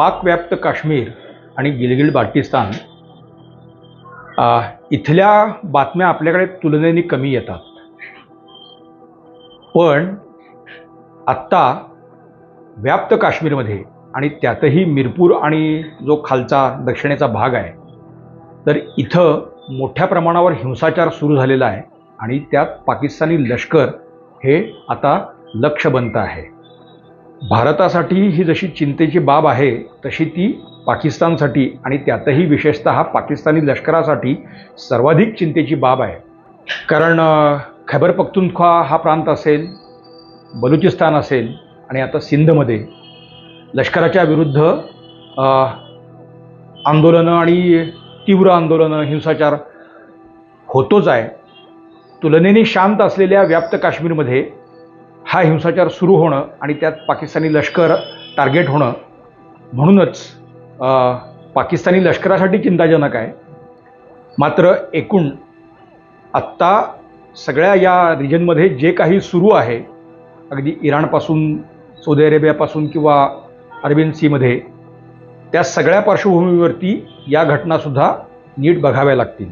पाकव्याप्त काश्मीर आणि गिलगिल बाल्टिस्तान इथल्या बातम्या आपल्याकडे तुलनेने कमी येतात. पण आत्ता व्याप्त काश्मीरमध्ये आणि त्यातही मिरपूर आणि जो खालचा दक्षिणेचा भाग आहे तर इथं मोठ्या प्रमाणावर हिंसाचार सुरू झालेला आहे आणि त्यात पाकिस्तानी लष्कर हे आता लक्ष बनतं आहे. भारतासाठी ही जशी चिंतेची बाब आहे तशी ती पाकिस्तानसाठी आणि त्यातही विशेषतः पाकिस्तानी लष्करासाठी सर्वाधिक चिंतेची बाब आहे. कारण खैबर पख्तुनख्वा हा प्रांत असेल बलुचिस्तान असेल आणि आता सिंधमध्ये लष्कराच्या विरुद्ध आंदोलनं आणि तीव्र आंदोलनं हिंसाचार होतोच आहे. तुलनेने शांत असलेल्या व्याप्त काश्मीरमध्ये हा हिंसाचार सुरू होणं आणि त्यात पाकिस्तानी लष्कर टार्गेट होणं म्हणूनच पाकिस्तानी लष्करासाठी चिंताजनक आहे. मात्र एकूण आत्ता सगळ्या या रिजनमध्ये जे काही सुरू आहे अगदी इराणपासून सौदी अरेबियापासून किंवा अरबियन सीमध्ये त्या सगळ्या पार्श्वभूमीवरती या घटनासुद्धा नीट बघाव्या लागतील.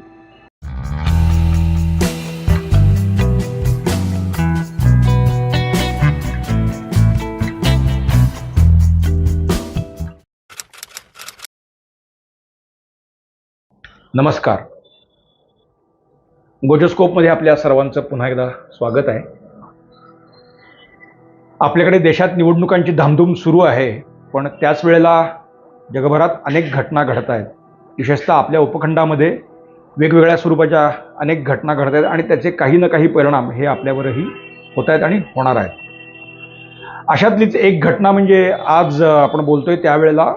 नमस्कार. गोजोस्कोपमध्ये आपल्या सर्वांचं पुन्हा एकदा स्वागत आहे. आपल्याकडे देशात निवडणुकांची धामधूम सुरू आहे पण त्याच वेळेला जगभरात अनेक घटना घडत आहेत. विशेषतः आपल्या उपखंडामध्ये वेगवेगळ्या स्वरूपाच्या अनेक घटना घडत आहेत आणि त्याचे काही ना काही परिणाम हे आपल्यावरही होत आहेत आणि होणार आहेत. अशातलीच एक घटना म्हणजे आज आपण बोलतोय त्यावेळेला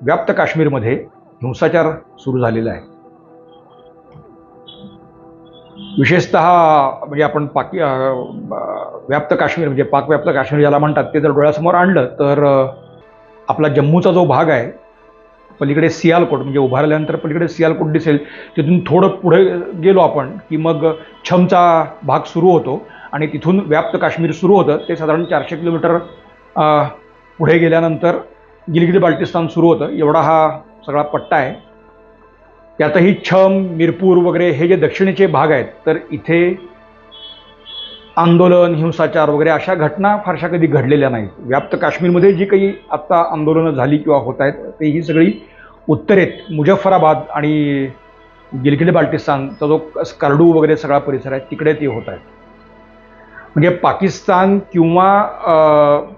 व्याप्त काश्मीरमध्ये हिंसाचार सुरू झालेला आहे. विशेषतः म्हणजे आपण पाकी व्याप्त काश्मीर म्हणजे पाकव्याप्त काश्मीर ज्याला म्हणतात ते जर डोळ्यासमोर आणलं तर आपला जम्मूचा जो भाग आहे पलीकडे सियालकोट म्हणजे उभारल्यानंतर पलीकडे सियालकोट दिसेल तिथून थोडं पुढे गेलो आपण की मग छमचा भाग सुरू होतो आणि तिथून व्याप्त काश्मीर सुरू होतं. ते साधारण चारशे किलोमीटर पुढे गेल्यानंतर गिलगिरी बाल्टिस्तान सुरू होतं. एवढा हा सगळा पट्टा आहे. त्यातही छम मिरपूर वगैरे हे जे दक्षिणेचे भाग आहेत तर इथे आंदोलन हिंसाचार वगैरे अशा घटना फारशा कधी घडलेल्या नाहीत. व्याप्त काश्मीरमध्ये जी काही आत्ता आंदोलनं झाली किंवा होत आहेत ते ही सगळी उत्तरेत मुजफ्फराबाद आणि गिलगिट बाल्टिस्तानचा जो स्कार्डू वगैरे सगळा परिसर आहे तिकडे ते होत आहेत. म्हणजे पाकिस्तान किंवा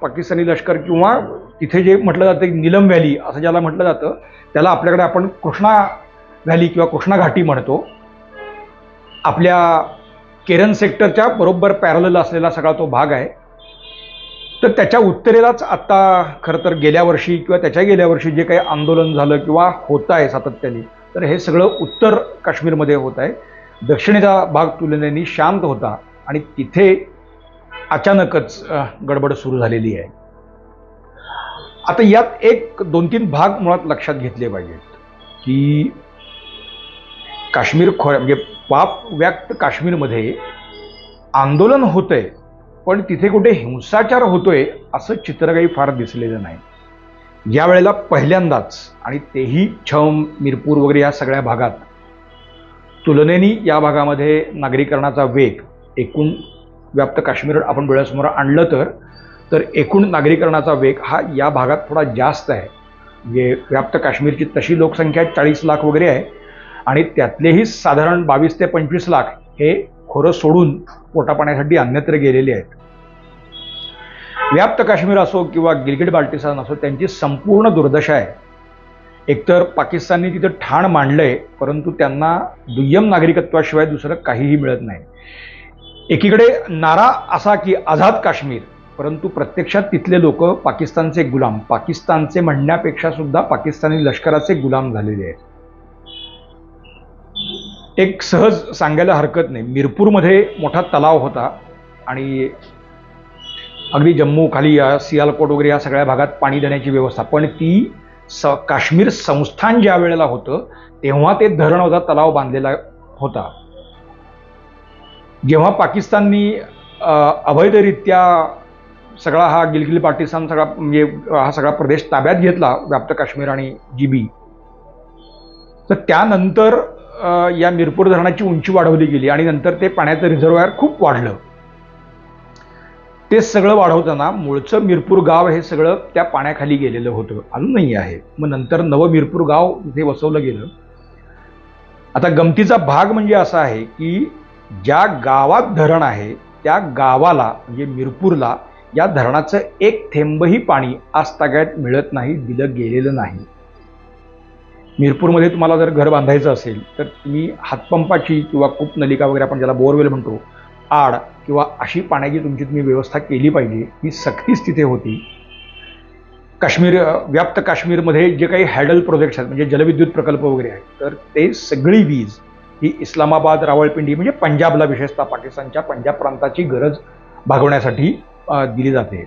पाकिस्तानी लष्कर किंवा तिथे जे म्हटलं जातं निलम व्हॅली असं ज्याला म्हटलं जातं त्याला आपल्याकडे आपण कृष्णा व्हॅली किंवा कृष्णा घाटी म्हणतो आपल्या केरन सेक्टरच्या बरोबर पॅरल असलेला सगळा तो भाग आहे. तर त्याच्या उत्तरेलाच आत्ता खरं तर गेल्या वर्षी किंवा त्याच्या गेल्या वर्षी जे काही आंदोलन झालं किंवा होत आहे सातत्याने तर हे सगळं उत्तर काश्मीरमध्ये होत आहे. दक्षिणेचा भाग तुलनेने शांत होता आणि तिथे अचानकच गडबड सुरू झालेली आहे. आता यात एक दोन तीन भाग मुळात लक्षात घेतले पाहिजेत की काश्मीर खो म्हणजे पाप व्याप्त काश्मीरमध्ये आंदोलन होतंय पण तिथे कुठे हिंसाचार होतोय असं चित्र काही फार दिसलेलं नाही. या वेळेला पहिल्यांदाच आणि तेही छम मिरपूर वगैरे या सगळ्या भागात तुलनेनी या भागामध्ये नागरीकरणाचा वेग एकूण व्याप्त काश्मीर आपण डोळ्यासमोर आणलं तर तर एकूण नागरीकरणाचा वेग हा या भागात थोडा जास्त आहे. म्हणजे व्याप्त काश्मीरची तशी लोकसंख्या चाळीस लाख वगैरे आहे आणि त्यातलेही साधारण बावीस ते पंचवीस लाख हे खोरं सोडून पोटापाण्यासाठी अन्यत्र गेलेले आहेत. व्याप्त काश्मीर असो किंवा गिलगिट बाल्टिस्तान असो त्यांची संपूर्ण दुर्दशा आहे. एकतर पाकिस्तानने तिथं ठाण मांडलंय परंतु त्यांना दुय्यम नागरिकत्वाशिवाय दुसरं काहीही मिळत नाही. एकीकडे नारा असा की आझाद काश्मीर परंतु प्रत्यक्षात तिथले लोक पाकिस्तानचे गुलाम. पाकिस्तानचे म्हणण्यापेक्षा सुद्धा पाकिस्तानी लष्कराचे गुलाम झालेले आहेत. एक सहज सांगायला हरकत नाही. मिरपूरमध्ये मोठा तलाव होता आणि अगदी जम्मू खाली या सियालकोट वगैरे या सगळ्या भागात पाणी देण्याची व्यवस्था. पण ती स काश्मीर संस्थान ज्या वेळेला होतं तेव्हा ते धरण होता तलाव बांधलेला होता. जेव्हा पाकिस्ताननी अवैधरित्या सगळा हा गिलगिली पाकिस्तान सगळा म्हणजे हा सगळा प्रदेश ताब्यात घेतला व्याप्त काश्मीर आणि जीबी. तर त्यानंतर या मिरपूर धरणाची उंची वाढवली गेली आणि नंतर ते पाण्याचं रिझर्वायर खूप वाढलं. ते सगळं वाढवताना मूळचं मिरपूर गाव हे सगळं त्या पाण्याखाली गेलेलं होतं. अजूनही आहे. मग नंतर नवं मिरपूर गाव इथे वसवलं गेलं. आता गमतीचा भाग म्हणजे असा आहे की ज्या गावात धरण आहे त्या गावाला म्हणजे मिरपूरला या धरणाचं एक थेंबही पाणी आज ताग्यात मिळत नाही दिलं गेलेलं नाही. मिरपूरमध्ये तुम्हाला जर घर बांधायचं असेल तर तुम्ही हातपंपाची किंवा कूप नलिका वगैरे आपण ज्याला बोरवेल म्हणतो आड किंवा अशी पाण्याची तुमची तुम्ही व्यवस्था केली पाहिजे ही सक्तीच तिथे होती. काश्मीर व्याप्त काश्मीरमध्ये जे काही हॅडल प्रोजेक्ट्स आहेत म्हणजे जलविद्युत प्रकल्प वगैरे आहेत तर ते सगळी वीज ही इस्लामाबाद रावळपिंडी म्हणजे पंजाबला विशेषतः पाकिस्तानच्या पंजाब प्रांताची गरज भागवण्यासाठी दिली जाते.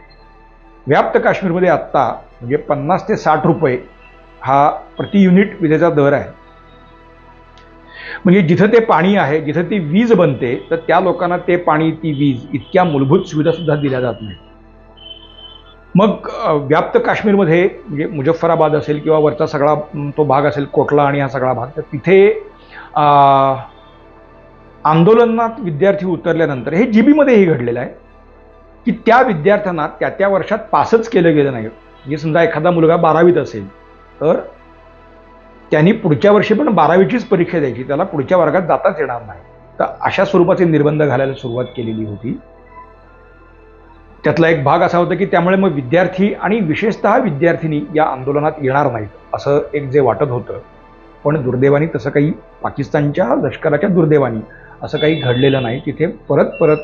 व्याप्त काश्मीरमध्ये आत्ता म्हणजे पन्नास ते साठ रुपये हा प्रति युनिट विजेचा दर आहे. म्हणजे जिथं ते पाणी आहे जिथं ती वीज बनते तर त्या लोकांना ते पाणी ती वीज इतक्या मूलभूत सुविधासुद्धा दिल्या जात नाही मग व्याप्त काश्मीरमध्ये म्हणजे मुजफ्फराबाद असेल किंवा वरचा सगळा तो भाग असेल कोटला आणि हा सगळा भाग तर तिथे आंदोलनात विद्यार्थी उतरल्यानंतर हे जीबीमध्येही घडलेलं आहे की त्या विद्यार्थ्यांना त्या त्या वर्षात पासच केलं गेलं नाही. म्हणजे समजा एखादा मुलगा बारावीत असेल तर त्यांनी पुढच्या वर्षी पण बारावीचीच परीक्षा द्यायची. त्याला पुढच्या वर्गात जाताच येणार नाही. तर अशा स्वरूपाचे निर्बंध घालायला सुरुवात केलेली होती. त्यातला एक भाग असा होता की त्यामुळे मग विद्यार्थी आणि विशेषतः विद्यार्थिनी या आंदोलनात येणार नाहीत असं एक जे वाटत होतं. पण दुर्दैवानी तसं काही पाकिस्तानच्या लष्कराच्या दुर्दैवानी असं काही घडलेलं नाही. तिथे परत परत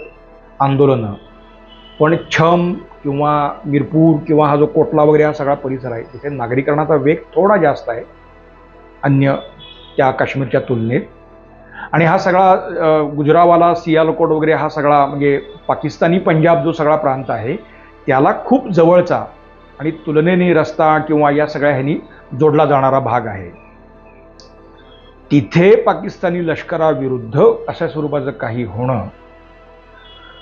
आंदोलनं. पण छम किंवा मिरपूर किंवा हा जो कोटला वगैरे हा सगळा परिसर आहे तिथे नागरीकरणाचा वेग थोडा जास्त आहे अन्य त्या काश्मीरच्या तुलनेत. आणि हा सगळा गुजरावाला सियालकोट वगैरे हा सगळा म्हणजे पाकिस्तानी पंजाब जो सगळा प्रांत आहे त्याला खूप जवळचा आणि तुलनेने रस्ता किंवा या सगळ्या ह्यांनी जोडला जाणारा भाग आहे. तिथे पाकिस्तानी लष्कराविरुद्ध अशा स्वरूपाचं काही होणं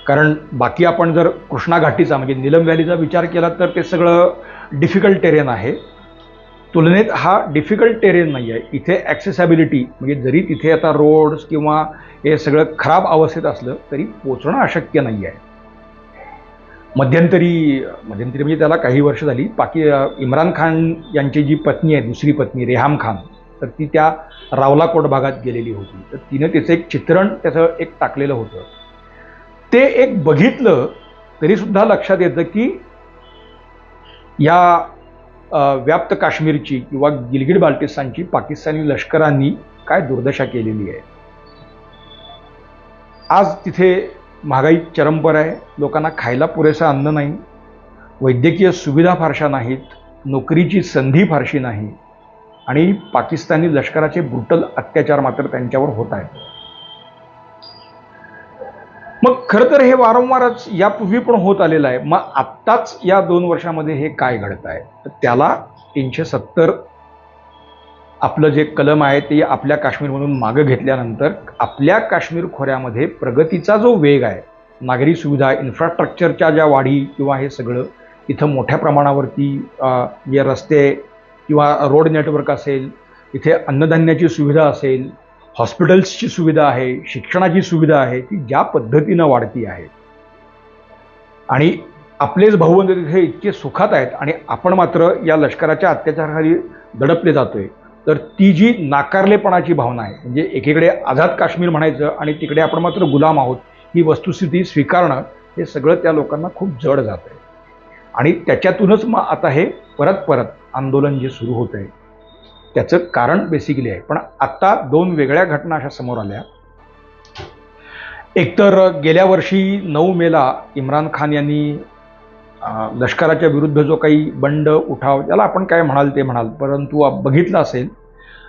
कारण बाकी आपण जर कृष्णा घाटीचा म्हणजे निलम व्हॅलीचा विचार केला तर ते सगळं डिफिकल्ट टेरेन आहे. तुलनेत हा डिफिकल्ट टेरेन नाही आहे. इथे ॲक्सेसॅबिलिटी म्हणजे जरी तिथे आता रोड्स किंवा हे सगळं खराब अवस्थेत असलं तरी पोचणं अशक्य नाही आहे. मध्यंतरी मध्यंतरी म्हणजे त्याला काही वर्ष झाली. पाकी इम्रान खान यांची जी पत्नी आहे दुसरी पत्नी रेहाम खान तर ती त्या रावलाकोट भागात गेलेली होती. तर तिनं त्याचं एक चित्रण त्याचं एक टाकलेलं होतं. ते एक बघितलं तरीसुद्धा लक्षात येतं की या व्याप्त काश्मीरची किंवा गिलगिट बाल्टिस्तानची पाकिस्तानी लष्करांनी काय दुर्दशा केलेली आहे. आज तिथे महागाई चरमपर आहे लोकांना खायला पुरेसं अन्न नाही वैद्यकीय सुविधा फारशा नाहीत नोकरीची संधी फारशी नाही आणि पाकिस्तानी लष्कराचे ब्रुटल अत्याचार मात्र त्यांच्यावर होत आहेत. मग खरं तर हे वारंवारच यापूर्वी पण होत आलेलं आहे. मग आत्ताच या दोन वर्षामध्ये हे काय घडत आहे? तर त्याला तीनशे सत्तर आपलं जे कलम आहे ते आपल्या काश्मीरमधून मागं घेतल्यानंतर आपल्या काश्मीर खोऱ्यामध्ये प्रगतीचा जो वेग आहे नागरी सुविधा इन्फ्रास्ट्रक्चरच्या ज्या वाढी किंवा हे सगळं इथं मोठ्या प्रमाणावरती जे म्हणजे रस्ते किंवा रोड नेटवर्क असेल इथे अन्नधान्याची सुविधा असेल हॉस्पिटल्सची सुविधा आहे शिक्षणाची सुविधा आहे ती ज्या पद्धतीनं वाढती आहे. आणि आपलेच भाऊबंद तिथे इतके सुखात आहेत आणि आपण मात्र या लष्कराच्या अत्याचाराखाली दडपले जातोय. तर ती जी नाकारलेपणाची भावना आहे म्हणजे एकीकडे आझाद काश्मीर म्हणायचं आणि तिकडे आपण मात्र गुलाम आहोत ही वस्तुस्थिती स्वीकारणं हे सगळं त्या लोकांना खूप जड जात आहे आणि त्याच्यातूनच मग आता हे परत परत आंदोलन जे सुरू होत आहे त्याचं कारण बेसिकली आहे. पण आत्ता दोन वेगळ्या घटना अशा समोर आल्या. एकतर गेल्या वर्षी नऊ मेला इम्रान खान यांनी लष्कराच्या विरुद्ध जो काही बंड उठाव त्याला आपण काय म्हणाल ते म्हणाल. परंतु बघितलं असेल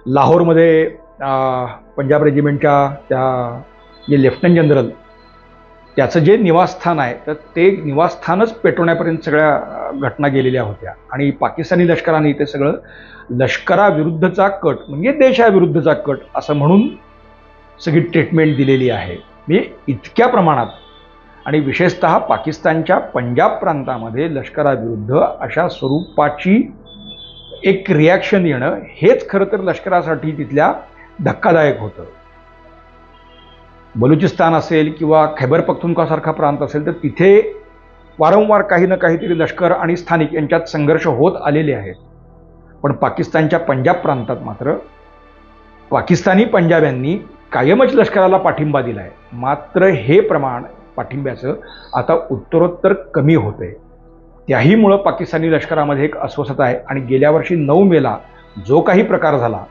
लाहोरमध्ये पंजाब रेजिमेंटच्या त्या जे लेफ्टनंट जनरल त्याचं जे निवासस्थान आहे तर ते निवासस्थानच पेटवण्यापर्यंत सगळ्या घटना गेलेल्या होत्या. आणि पाकिस्तानी लष्कराने ते सगळं लष्कराविरुद्धचा कट म्हणजे देशाविरुद्धचा कट असं म्हणून सगळी ट्रीटमेंट दिलेली आहे. म्हणजे इतक्या प्रमाणात. आणि विशेषतः पाकिस्तानच्या पंजाब प्रांतामध्ये लष्कराविरुद्ध अशा स्वरूपाची एक रिॲक्शन येणं हेच खरं तर लष्करासाठी तिथल्या धक्कादायक होतं. बलुचिस्तान असेल किंवा खैबर पख्तुनख्वासारखा प्रांत असेल तर तिथे वारंवार काही ना काहीतरी लष्कर आणि स्थानिक यांच्यात संघर्ष होत आलेले आहेत. पण पाकिस्तानच्या पंजाब प्रांतात मात्र पाकिस्तानी पंजाब्यांनी कायमच लष्कराला पाठिंबा दिला आहे मात्र हे प्रमाण पाठिंब्याचं आता उत्तरोत्तर कमी होतंय. त्याहीमुळं पाकिस्तानी लष्करामध्ये एक अस्वस्थता आहे आणि गेल्या वर्षी नऊ मेला जो काही प्रकार झाला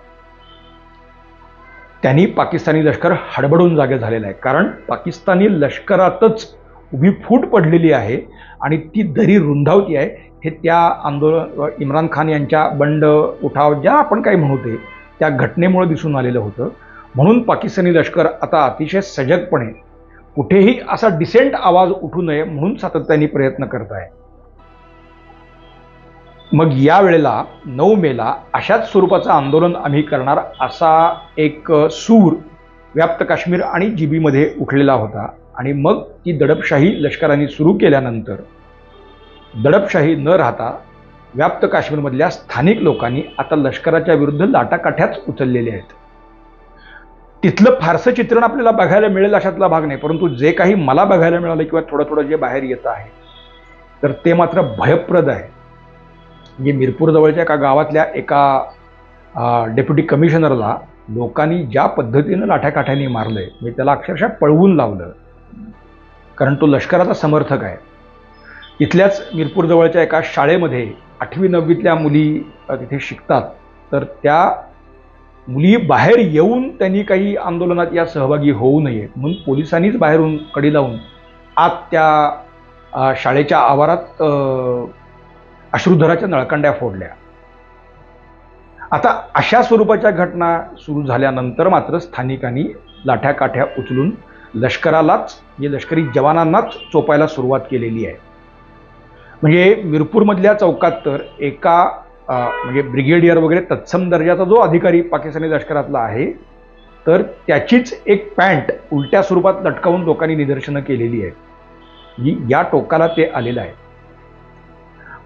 त्यांनी पाकिस्तानी लष्कर हडबडून जागे झालेलं आहे. कारण पाकिस्तानी लष्करातच उभी फूट पडलेली आहे आणि ती दरी रुंदावती आहे. हे त्या आंदोलन इम्रान खान यांच्या बंड उठाव ज्या आपण काही म्हणू ते त्या घटनेमुळे दिसून आलेलं होतं. म्हणून पाकिस्तानी लष्कर आता अतिशय सजगपणे कुठेही असा डिसेंट आवाज उठू नये म्हणून सातत्याने प्रयत्न करत आहे. मग या वेळेला नऊ मेला अशाच स्वरूपाचं आंदोलन आम्ही करणार असा एक सूर व्याप्त काश्मीर आणि जीबीमध्ये उठलेला होता. आणि मग ती दडपशाही लष्कराने सुरू केल्यानंतर दडपशाही न राहता व्याप्त काश्मीरमधल्या स्थानिक लोकांनी आता लष्कराच्या विरुद्ध लाटाकाठ्याच उचललेल्या आहेत. तिथलं फारसं चित्रण आपल्याला बघायला मिळेल अशातला भाग नाही परंतु जे काही मला बघायला मिळालं किंवा थोडं थोडं जे बाहेर येतं आहे तर ते मात्र भयप्रद आहे. म्हणजे मिरपूरजवळच्या एका गावातल्या एका डेप्युटी कमिशनरला लोकांनी ज्या पद्धतीनं लाठ्याकाठ्याने मारलं आहे म्हणजे त्याला अक्षरशः पळवून लावलं. कारण तो लष्कराचा समर्थक आहे. इथल्याच मिरपूरजवळच्या एका शाळेमध्ये आठवी नववीतल्या मुली तिथे शिकतात. तर त्या मुली बाहेर येऊन त्यांनी काही आंदोलनात या सहभागी होऊ नये म्हणून पोलिसांनीच बाहेरून कडी लावून आत त्या शाळेच्या आवारात अश्रुधराच्या नळकंड्या फोडल्या. आता अशा स्वरूपाच्या घटना सुरू झाल्यानंतर मात्र स्थानिकांनी लाठ्याकाठ्या उचलून लष्करालाच म्हणजे लष्करी जवानांनाच चोपायला सुरुवात केलेली आहे. म्हणजे मिरपूरमधल्या चौकात तर एका म्हणजे ब्रिगेडियर वगैरे तत्सम दर्जाचा जो अधिकारी पाकिस्तानी लष्करातला आहे तर त्याचीच एक पॅन्ट उलट्या स्वरूपात लटकावून लोकांनी निदर्शनं केलेली आहे. जी या टोकाला ते आलेलं आहे.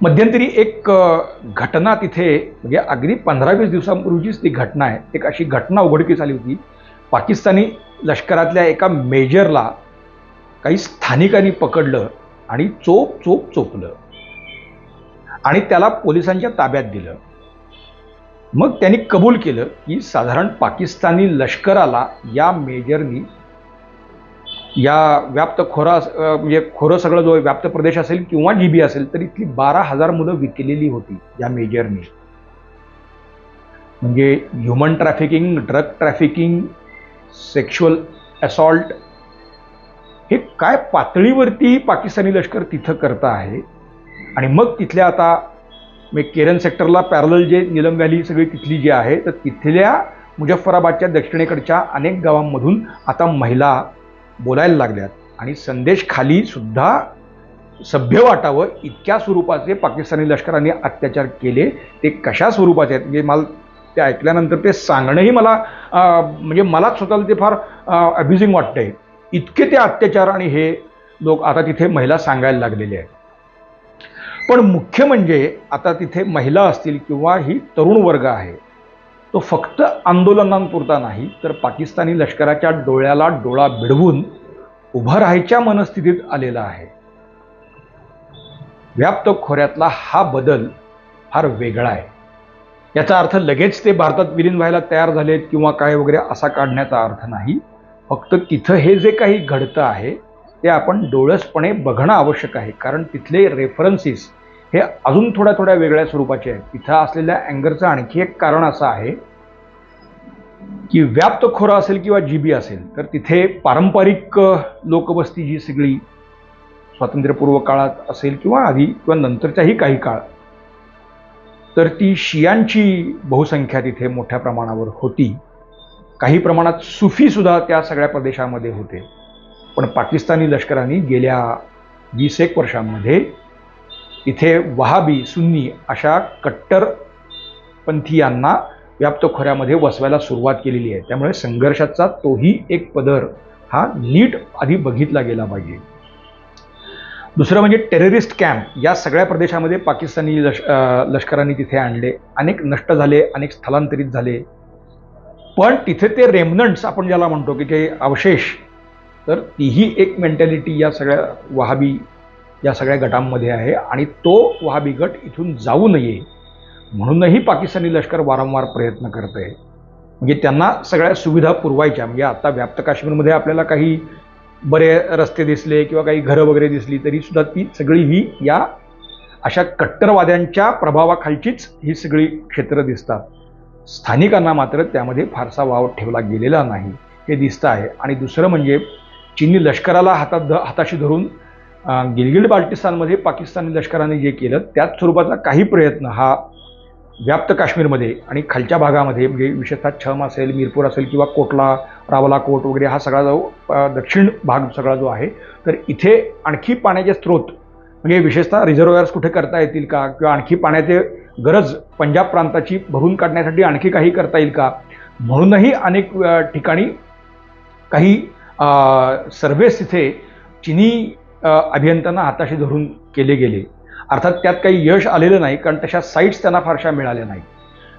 मध्यंतरी एक घटना तिथे म्हणजे अगदी पंधरा वीस दिवसांपूर्वीचीच ती घटना आहे. एक अशी घटना उघडकीस आली होती. पाकिस्तानी लष्करातल्या एका मेजरला काही स्थानिकांनी पकडलं आणि चोप चोप चोपलं आणि त्याला पोलिसांच्या ताब्यात दिलं. मग त्यांनी कबूल केलं की साधारण पाकिस्तानी लष्कराला या मेजरनी या व्याप्त खोरा म्हणजे खोरं सगळं जो व्याप्त प्रदेश असेल किंवा जीबी असेल तर इथली बारा हजार मुलं विकलेली होती या मेजरनी म्हणजे human trafficking drug trafficking sexual assault हे काय पातळीवरती पाकिस्तानी लष्कर तिथं करतं आहे? आणि मग तिथल्या आता म्हणजे केरन सेक्टरला पॅरल जे निलम व्हॅली सगळी तिथली जी आहे तर तिथल्या मुजफ्फराबादच्या दक्षिणेकडच्या अनेक गावांमधून आता महिला बोलायला लागल्यात. आणि संदेश खाली सुद्धा सभ्य वाटावं इतक्या स्वरूपाचे पाकिस्तानी लष्कराने अत्याचार केले. ते कशा स्वरूपाचे आहेत? म्हणजे मला ते ऐकल्यानंतर ते सांगणंही मला म्हणजे मलाच स्वतःला ते फार अब्युझिंग वाटतंय. इतके ते अत्याचार आणि हे लोक आता तिथे महिला सांगायला लागलेले आहेत. पण मुख्य म्हणजे आता तिथे महिला असतील किंवा ही तरुण वर्ग आहे. तो फक्त आंदोलनांपुरता नाही तर पाकिस्तानी लष्कराच्या डोळ्याला डोळा भिडवून उभं राहायच्या मनस्थितीत आलेला आहे. व्याप्त खोऱ्यातला हा बदल फार वेगळा आहे. याचा अर्थ लगेच ते भारतात विलीन व्हायला तयार झालेत किंवा काय वगैरे असा काढण्याचा अर्थ नाही. फक्त तिथं हे जे काही घडतं आहे ते आपण डोळसपणे बघणं आवश्यक आहे कारण तिथले रेफरन्सेस हे अजून थोड्या थोड्या वेगळ्या स्वरूपाचे आहेत. तिथं असलेल्या अँगरचं आणखी एक कारण असं आहे की व्याप्त खोरा असेल किंवा जीबी असेल तर तिथे पारंपरिक लोकवस्ती जी सगळी स्वातंत्र्यपूर्व काळात असेल किंवा आधी किंवा नंतरच्याही काही काळ तर ती शियांची बहुसंख्या तिथे मोठ्या प्रमाणावर होती. काही प्रमाणात सुफीसुद्धा त्या सगळ्या प्रदेशामध्ये होते. पण पाकिस्तानी लष्कराने गेल्या वीस एक वर्षांमध्ये इथे वहाबी सुन्नी अशा कट्टरपंथीयांना व्याप्त खोऱ्यामध्ये वसवायला सुरुवात केलेली आहे. त्यामुळे संघर्षाचा तोही एक पदर हा नीट आधी बघितला गेला पाहिजे. दुसरं म्हणजे टेररिस्ट कॅम्प या सगळ्या प्रदेशामध्ये पाकिस्तानी लश लष्करांनी तिथे आणले. अनेक नष्ट झाले अनेक स्थलांतरित झाले. पण तिथे ते रेमनंट्स आपण ज्याला म्हणतो की ते अवशेष तर तीही एक मेंटॅलिटी या सगळ्या वहाबी या सगळ्या गटांमध्ये आहे आणि तो वहाबी गट इथून जाऊ नये म्हणूनही पाकिस्तानी लष्कर वारंवार प्रयत्न करत आहे म्हणजे त्यांना सगळ्या सुविधा पुरवायच्या. म्हणजे आता व्याप्त काश्मीरमध्ये आपल्याला काही बरे रस्ते दिसले किंवा काही घरं वगैरे दिसली तरी सुद्धा ती सगळी ही या अशा कट्टरवाद्यांच्या प्रभावाखालचीच ही सगळी क्षेत्रं दिसतात. स्थानिकांना मात्र त्यामध्ये फारसा वाव ठेवला गेलेला नाही. हे दिसतं आहे आणि दुसरं म्हणजे चीनी लष्कराला हातात ध हाताशी धरून गिलगिट बाल्टिस्तानमध्ये पाकिस्तानी लष्कराने जे केलं त्याच स्वरूपाचा काही प्रयत्न हा व्याप्त काश्मीरमध्ये आणि खालच्या भागामध्ये म्हणजे विशेषतः छम असेल मिरपूर असेल किंवा कोटला रावलाकोट वगैरे हा सगळा जो दक्षिण भाग सगळा जो आहे तर इथे आणखी पाण्याचे स्रोत म्हणजे विशेषतः रिझर्वयर्स कुठे करता येतील का? किंवा आणखी पाण्याचे गरज पंजाब प्रांताची भरून काढण्यासाठी आणखी काही करता येईल का? म्हणूनही अनेक ठिकाणी काही सर्वेस तिथे चिनी अभियंत्यांना हाताशी धरून केले गेले. अर्थात त्यात काही यश आलेलं नाही कारण तशा साईट्स त्यांना फारशा मिळाल्या नाही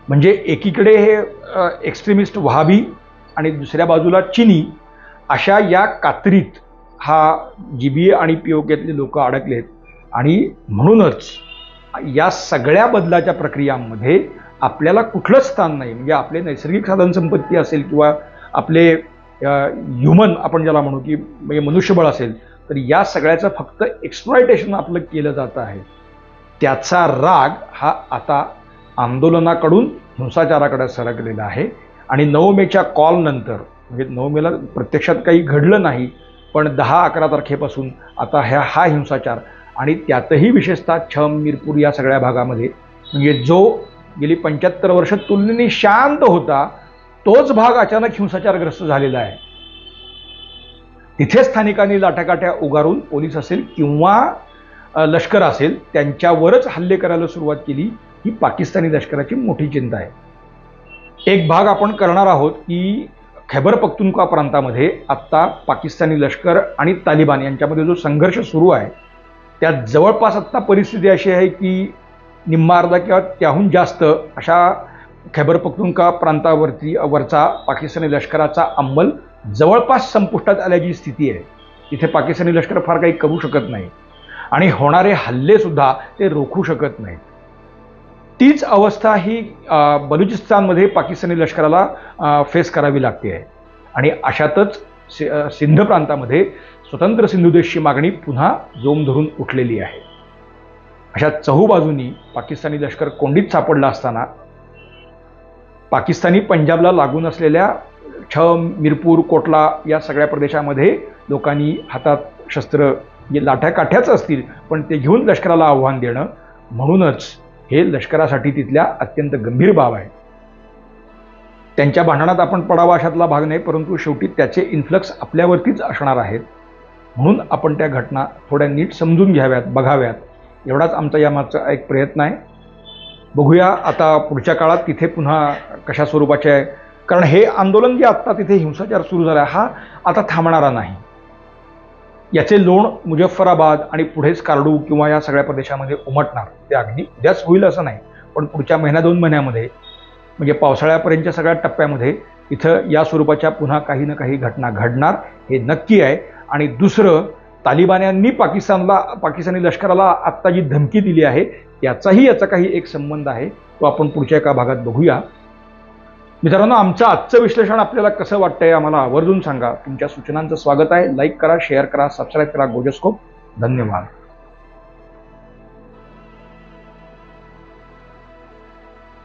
म्हणजे एकीकडे हे एक्स्ट्रीमिस्ट वहाबी आणि दुसऱ्या बाजूला चिनी अशा या कात्रीत हा जी बी ए आणि पी ओ केतले लोक अडकलेत. आणि म्हणूनच या सगळ्या बदलाच्या प्रक्रियांमध्ये आपल्याला कुठलंच स्थान नाही. म्हणजे आपले नैसर्गिक साधनसंपत्ती असेल किंवा आपले ह्युमन आपण ज्याला म्हणू की म्हणजे मनुष्यबळ असेल तर या सगळ्याचं फक्त एक्सप्लॉयटेशन आपलं केलं जात आहे. त्याचा राग हा आता आंदोलनाकडून हिंसाचाराकडे सरकलेला आहे. आणि नऊ मेच्या कॉलनंतर म्हणजे नऊ मेला प्रत्यक्षात काही घडलं नाही पण दहा अकरा तारखेपासून आता ह्या हा हिंसाचार आणि त्यातही विशेषतः छम मिरपूर या सगळ्या भागामध्ये. म्हणजे जो गेली पंच्याहत्तर वर्ष तुलनेने शांत होता तोच भाग अचानक हिंसाचारग्रस्त झालेला आहे. तिथे स्थानिकांनी लाटाकाट्या उगारून पोलीस असेल किंवा लष्कर असेल त्यांच्यावरच हल्ले करायला सुरुवात केली ही पाकिस्तानी लष्कराची मोठी चिंता आहे. एक भाग आपण करणार आहोत की खैबर पख्तुनख्वा प्रांतामध्ये आत्ता पाकिस्तानी लष्कर आणि तालिबान यांच्यामध्ये जो संघर्ष सुरू आहे त्यात जवळपास आत्ता परिस्थिती अशी आहे की निम्मा अर्धा किंवा त्याहून जास्त अशा खैबर पख्तुनख्वा प्रांतावरती वरचा पाकिस्तानी लष्कराचा अंमल जवळपास संपुष्टात आल्याची स्थिती आहे. तिथे पाकिस्तानी लष्कर फार काही करू शकत नाही. आणि होणारे हल्ले सुद्धा ते रोखू शकत नाहीत. तीच अवस्था ही बलुचिस्तानमध्ये पाकिस्तानी लष्कराला फेस करावी लागते आहे. आणि अशातच सिंध प्रांतामध्ये स्वतंत्र सिंधुदेशची मागणी पुन्हा जोम धरून उठलेली आहे. अशा चहूबाजूंनी पाकिस्तानी लष्कर कोंडीत सापडलं असताना पाकिस्तानी पंजाबला लागून असलेल्या छम मिरपूर कोटला या सगळ्या प्रदेशामध्ये लोकांनी हातात शस्त्र जे लाठ्या काठ्याच असतील पण ते घेऊन लष्कराला आव्हान देणं म्हणूनच हे लष्करासाठी तिथल्या अत्यंत गंभीर बाब आहे. त्यांच्या भांडणात आपण पडावा अशातला भाग नाही परंतु शेवटी त्याचे इन्फ्लक्स आपल्यावरतीच असणार आहेत. म्हणून आपण त्या घटना थोड्या नीट समजून घ्याव्यात बघाव्यात. एवढाच आमचा यामागचा एक प्रयत्न आहे. बघूया आता पुढच्या काळात तिथे पुन्हा कशा स्वरूपाचे आहे. कारण हे आंदोलन जे आत्ता तिथे हिंसाचार सुरू झाला हा आता थांबणारा नाही. याचे लोण मुजफ्फराबाद आणि पुढेच कार्डू किंवा या सगळ्या प्रदेशामध्ये उमटणार. ते अगदी उद्याच होईल असं नाही पण पुढच्या महिन्या दोन महिन्यामध्ये म्हणजे पावसाळ्यापर्यंतच्या सगळ्या टप्प्यामध्ये इथं या स्वरूपाच्या पुन्हा काही ना काही घटना घडणार हे नक्की आहे. आणि दुसरं तालिबान्यांनी पाकिस्तानला पाकिस्तानी लष्कराला आत्ता जी धमकी दिली आहे. याचाही याचा काही एक संबंध आहे तो आपण पुढच्या एका भागात बघूया. मित्रांनो आमचं आजचं विश्लेषण आपल्याला कसं वाटतंय आम्हाला आवर्जून सांगा. तुमच्या सूचनांचं स्वागत आहे. लाईक करा शेअर करा सबस्क्राईब करा गोजस्कोप धन्यवाद.